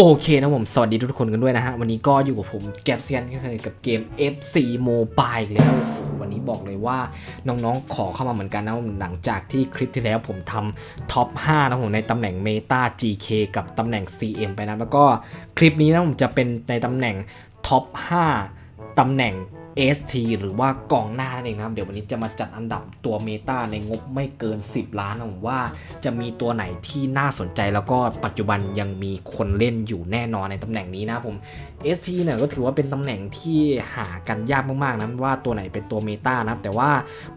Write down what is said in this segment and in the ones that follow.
โอเคนะผม สวัสดีทุกคนกันด้วยนะฮะ วันนี้ก็อยู่กับผมแกบเซียนก็เคยกับเกม FC Mobile อีกแล้ว วันนี้บอกเลยว่าน้องๆขอเข้ามาเหมือนกันนะหลังจากที่คลิปที่แล้วผมทำท็อป 5 นะผมในตำแหน่ง Meta GK กับตำแหน่ง CM ไปนะ แล้วก็คลิปนี้นะผมจะเป็นในตำแหน่งท็อป 5ตำแหน่ง ST หรือว่ากองหน้านั่นเองนะครับ เดี๋ยววันนี้จะมาจัดอันดับตัวเมตาในงบไม่เกิน 10 ล้านนะผมว่าจะมีตัวไหนที่น่าสนใจแล้วก็ปัจจุบันยังมีคนเล่นอยู่แน่นอนในตำแหน่งนี้นะผม ST เนี่ยก็ถือว่าเป็นตำแหน่งที่หากันยากมากๆนะว่าตัวไหนเป็นตัวเมตานะครับ แต่ว่า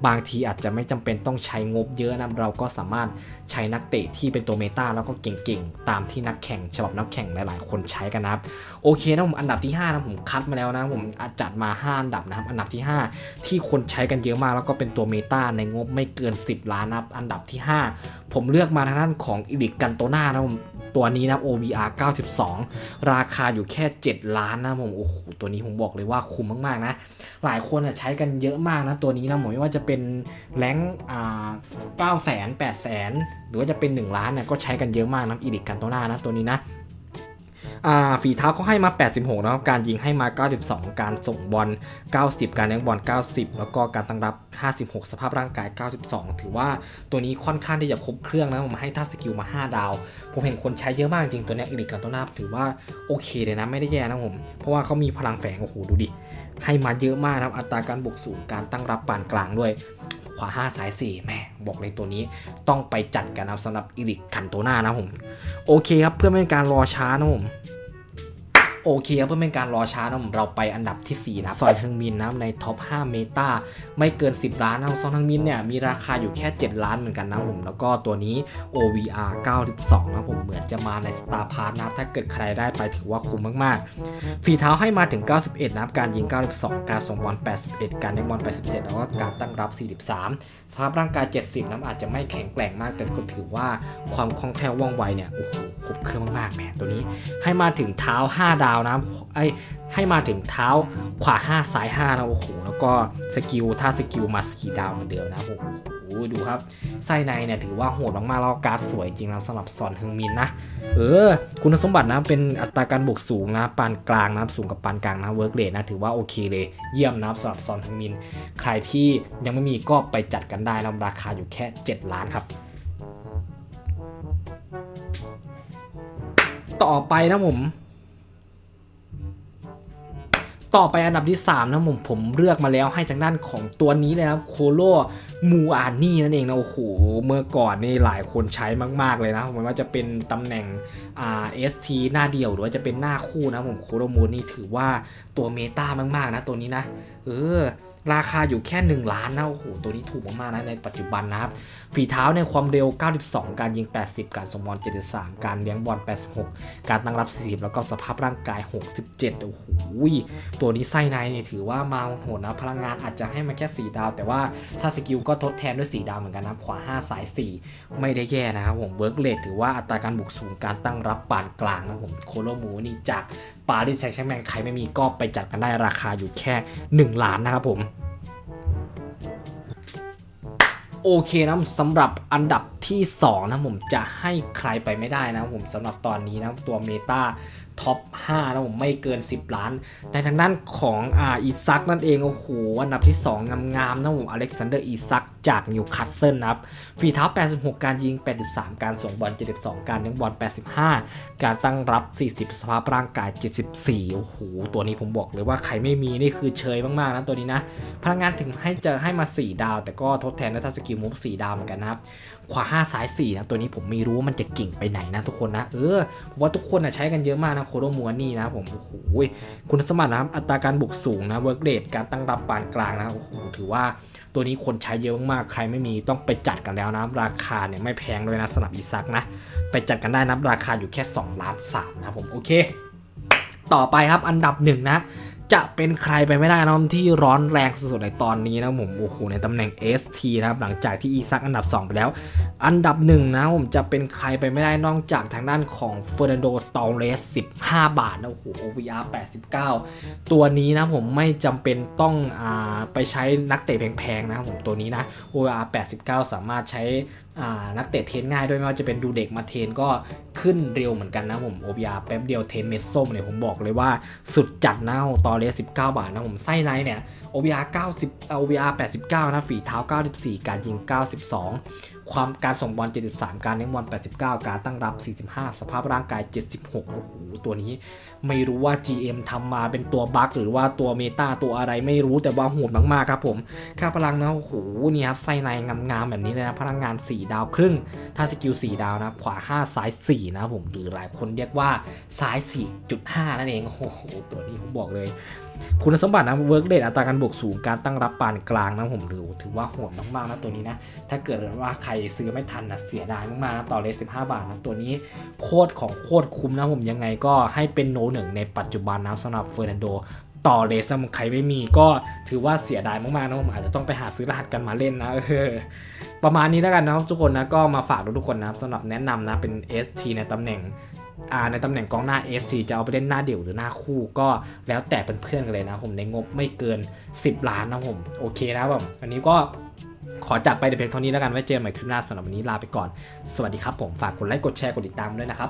บางทีอาจจะไม่จำเป็นต้องใช้งบเยอะนะเราก็สามารถใช้นักเตะที่เป็นตัวเมตาแล้วก็เก่งๆ ตามที่นักแข่งฉบับนักแข่งหลายๆ คนใช้กันนะครับโอเคนะผมอันดับที่5นะผมคัดมาแล้วนะผมจัดมา5อันดับนะครับอันดับที่ 5 ที่คนใช้กันเยอะมากแล้วก็เป็นตัวเมตาในงบไม่เกิน 10 ล้านนะครับอันดับที่ 5 ผมเลือกมาทางด้านของอีลิกกันโตนานะผมตัวนี้นะ OVR 92 ราคาอยู่แค่ 7 ล้านนะผมโอ้โหตัวนี้ผมบอกเลยว่าคุ้มมากๆนะ หลายคนใช้กันเยอะมากนะ ตัวนี้นะผมไม่ว่าจะเป็นแรงอ่า9แสน8แสนหรือว่าจะเป็น 1 ล้านเนี่ยก็ใช้กันเยอะมากนะอีลิกกันโตนานะตัวนี้นะ ฝีเท้าเขาให้มา 86 นะครับ การยิงให้มา 92 การส่งบอล 90 การเลี้ยงบอล 90 แล้วก็การตั้งรับ 56 สภาพร่างกาย 92 ถือว่าตัวนี้ค่อนข้างที่จะครบเครื่องนะผมให้ท่าสกิลมา 5 ดาว ผมเห็นคนใช้เยอะมากจริงตัวนี้อีลิกกันโตนาถือว่าโอเคเลยนะ ไม่ได้แย่นะผม เพราะว่าเขามีพลังแฝงโอ้โหดูดิให้มาเยอะมากนะครับอัตราการบวกสูงการตั้งรับปานกลางด้วย วา5สาย 4แม่บอกเลยตัวนี้ต้องไปจัดกันนะสำหรับอิริกคันโตนานะผม โอเคครับเพื่อไม่เป็นการรอช้านะผม โอเคครับเพื่อเป็นการรอช้านะผมเราไปอันดับทีสี่4 นะซอนเฮงมินนะในท็อป 5 เมตาไม่เกิน 10 ล้านนะซอนเฮงมินเนี่ยมีราคาอยู่แค่ 7 ล้านเหมือนกันนะผมแล้วก็ตัวนี้ OVR 92 นะผมเหมือนจะมาใน Star p a s นะครับถ้าเกิดใครได้ไปถือว่าคุ้มมากๆ ฝีเท้าให้มาถึง 91 นะการยิง 92 การส่งบอล 81 การเลี้บอล 87 แล้วก็การตั้งรับ 43 สภาพร่างกาย 70นะอาจจะไม่แข็งแกร่งมากแต่ก็ถือว่าความคล่องแคล่วว่องไวเนี่ยโอ้โหครบเครื่องมากๆแหมตัวนี้ให้มาถึงเท้า 5 ดาวนะไอให้มาถึงเท้าขวา 5 ซ้าย5นะโอ้โหแล้วก็สกิลถ้าสกิลมา4ดาวเหมือนเดิมนะโอ้โหดูครับไส้ในเนี่ยถือว่าโหดมากๆแล้วการ์ดสวยจริงนะสำหรับซอนเฮงมินนะ เออ คุณสมบัตินะเป็นอัตราการบวกสูงนะปานกลางนะสูงกับปานกลางนะเวิร์กเรทนะถือว่าโอเคเลยเยี่ยมนะสำหรับซอนเฮงมิน ใครที่ยังไม่มีก็ไปจัดกันได้นะราคาอยู่แค่ 7 ล้านครับต่อไปนะผม ต่อไปอันดับที่ 3 นะผมผมเลือกมาแล้วให้ทางด้านของตัวนี้เลยครับโคโลมูอานี่นั่นเองนะโอ้โหเมื่อก่อนนี่หลายคนใช้มาก ๆ เลยนะไม่ว่าจะเป็นตำแหน่งอ่า ST หน้าเดียวหรือว่าจะเป็นหน้าคู่นะผมโคโลมูนี่ถือว่าตัวเมตามาก ๆ นะตัวนี้นะ เออ ราคาอยู่แค่ 1 ล้านนะโอ้โหตัวนี้ถูกมากๆนะในปัจจุบันนะครับฝีเท้าในความเร็ว 92 การยิง 80 การส่งบอล73 การเลี้ยงบอล 86 การตั้งรับ 40 แล้วก็สภาพร่างกาย 67 โอ้โหตัวนี้ไส้ในนี่ถือว่ามาโหดนะพลังงานอาจจะให้มาแค่ 4 ดาว แต่ว่าถ้าสกิลก็ทดแทนด้วย 4 ดาวเหมือนกันนะขวา 5 สาย 4 ไม่ได้แย่นะครับผมเวิร์กเลทถือว่าอัตราการบุกสูงการตั้งรับปานกลางนะผมโคโลมูนี่จากปารีสแซงต์แชร์แมงใครไม่มีก็ไปจัดกันได้ราคาอยู่แค่ 1 ล้านนะครับผม โอเคนะสำหรับอันดับที่ 2 นะผมจะให้ใครไปไม่ได้นะผมสำหรับตอนนี้นะตัวเมตา ท็อป5นะผมไม่เกิน 10 ล้าน ในทางด้านของอ่าอีซักนั่นเอง โอ้โหอันดับที่ 2 งามๆนะผมอเล็กซานเดอร์อีซักจากนิวคาสเซิลนะครับฝีเท้า 86 การยิง 83 การส่งบอล 72 การเลี้ยงบอล 85 การตั้งรับ 40 สภาพร่างกาย 74 โอ้โห ตัวนี้ผมบอกเลยว่าใครไม่มีนี่คือเชยมากๆนะตัวนี้นะ พลังงานถึงให้จะให้มา 4 ดาว แต่ก็ทดแทนด้วยทัสกิลมูฟ4ดาวเหมือนกันนะครับ ขวา 5 ซ้าย 4 นะ ตัวนี้ผมไม่รู้ว่ามันจะกิ่งไปไหนนะทุกคนนะ เออว่าทุกคนนะใช้กันเยอะมากนะโคโรมัวนี่นะผมโอ้โหคุณสมบัตินะครับอัตราการบุกสูงนะเวิร์กเรทการตั้งรับปานกลางนะโอ้โหถือว่าตัวนี้คนใช้เยอะมากๆ ใครไม่มีต้องไปจัดกันแล้วนะราคาเนี่ยไม่แพงเลยนะสำหรับอีซักนะ ไปจัดกันได้นะราคาอยู่แค่2ล้าน3นะผมโอเค ต่อไปครับอันดับหนึ่งนะ จะเป็นใครไปไม่ได้นะที่ร้อนแรงสุดๆในตอนนี้นะผมโอ้โหในตำแหน่ง ST นะครับหลังจากที่อีซักอันดับ 2 ไปแล้ว อันดับหนึ่งนะผมจะเป็นใครไปไม่ได้นอกจากทางด้านของเฟอร์นันโดตอเรส15 บาทนะโอ้โห OVR 89 ตัวนี้นะผมไม่จำเป็นต้องอาไปใช้นักเตะแพงๆนะครับผมตัวนี้นะ OVR 89 สามารถใช้อ่านักเตะเทนง่ายด้วยไม่ว่าจะเป็นดูเด็กมาเทนก็ขึ้นเร็วเหมือนกันนะผมโอ r แป๊บเดียวเทนเม็ดส้มเนี่ยผมบอกเลยว่าสุดจัดนะตอนเลส19 บาทนะผมไส้ในเนี่ย OBR 90 OBR 89 นะฝีเท้า 94 การยิง 92 ความการส่งบอล 73 การเลี้ยงบอล 89 การตั้งรับ 45 สภาพร่างกาย 76 โอ้โห ตัวนี้ไม่รู้ว่า GM ทำมาเป็นตัวบั๊กหรือว่าตัวเมตาตัวอะไรไม่รู้แต่ว่าโหดมากๆครับผม ค่าพลังนะโอ้โห นี่ครับไส้ในงามๆแบบนี้เลยนะพลังงาน 4 ดาวครึ่ง ถ้าสกิล 4 ดาวนะขวา 5 ซ้าย 4 นะผมหรือหลายคนเรียกว่าซ้าย 4.5 นั่นเองโอ้โห ตัวนี้ผมบอกเลย คุณสมบัตินะเวิร์กเดทอัตราการบวกสูงการตั้งรับปานกลางนะผมถือถือว่าโหดมากๆนะตัวนี้นะถ้าเกิดว่าใครซื้อไม่ทันนะเสียดายมากๆนะต่อเลย15 บาทนะตัวนี้โคตรของโคตรคุ้มนะผมยังไงก็ให้เป็นโนหนึ่งในปัจจุบันนะสำหรับเฟอร์นันโดต่อเลสใครไม่มีก็ถือว่าเสียดายมากๆนะผมอาจจะต้องไปหาซื้อรหัสกันมาเล่นนะเออประมาณนี้แล้วกันนะครับทุกคนนะก็มาฝากทุกคนนะครับสำหรับแนะนำนะเป็น ST ในตำแหน่งในตำแหน่งกองหน้า SC จะเอาไปเล่นหน้าเดี่ยวหรือหน้าคู่ก็แล้วแต่เป็นเพื่อนๆกันเลยนะผมในงบไม่เกิน 10 ล้านนะผมโอเคนะผมวันนี้ก็ ขอจับไปแต่เพียงเท่านี้แล้วกันไว้เจอกันใหม่คลิปหน้าสำหรับวันนี้ลาไปก่อน สวัสดีครับผม ฝากกดไลค์ กดแชร์ กดติดตามด้วยนะครับ